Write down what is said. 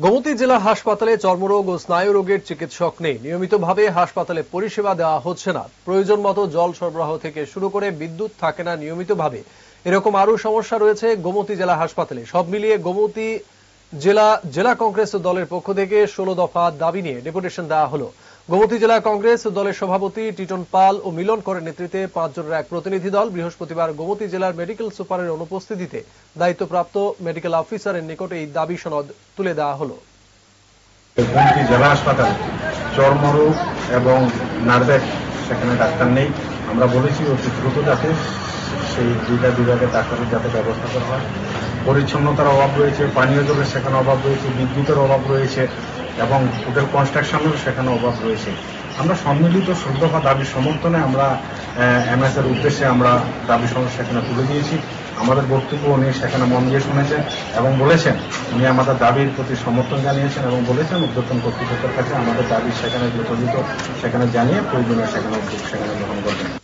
গোমতী জেলা হাসপাতালে চর্মরোগ ও স্নায়ু রোগের চিকিৎসক নেই। নিয়মিতভাবে হাসপাতালে পরিষেবা দেওয়া হচ্ছে না। প্রয়োজন মতো জল সরবরাহ থেকে শুরু করে বিদ্যুৎ থাকে না নিয়মিতভাবে। এরকম আরও সমস্যা রয়েছে গোমতী জেলা হাসপাতালে। সব মিলিয়ে গোমতী জেলা জেলা কংগ্রেস দলের পক্ষ থেকে ষোলো দফা দাবি নিয়ে ডেপুটেশন দেওয়া হলো। গোমতী জেলা কংগ্রেস দলের সভাপতি টিটন পাল ও মিলন করের নেতৃত্বে পাঁচজনের এক প্রতিনিধি দল বৃহস্পতিবার গোমতী জেলার মেডিকেল সুপারের অনুপস্থিতিতে দায়িত্বপ্রাপ্ত মেডিকেল অফিসারের নিকটে এই দাবি সনদ তুলে দেওয়া হলো। জেলা হাসপাতাল চর্মরোগ এবং নার্ভের সেখানে ডাক্তার নেই। আমরা বলেছি অতি দ্রুত যাতে সেই দুইটা বিভাগের ডাক্তারের যাতে ব্যবস্থা করা হয়। পরিচ্ছন্নতার অভাব রয়েছে, পানীয় জলের সেখানে অভাব রয়েছে, বিদ্যুতের অভাব রয়েছে, এবং হোটেল কনস্ট্রাকশনেরও সেখানে অভাব রয়েছে। আমরা সম্মিলিত শ্রদ্ধা দাবি সমর্থনে আমরা এমএস এর উদ্দেশ্যে আমরা দাবি সমস্যা সেখানে তুলে দিয়েছি। আমাদের বক্তব্য উনি সেখানে মন দিয়ে শুনেছেন এবং বলেছেন, উনি আমাদের দাবির প্রতি সমর্থন জানিয়েছেন এবং বলেছেন উদ্যোতন কর্তৃপক্ষের কাছে আমাদের দাবি সেখানে যথাযথ সেখানে জানিয়ে প্রয়োজনীয় সেখানে উদ্যোগ সেখানে গ্রহণ করবেন।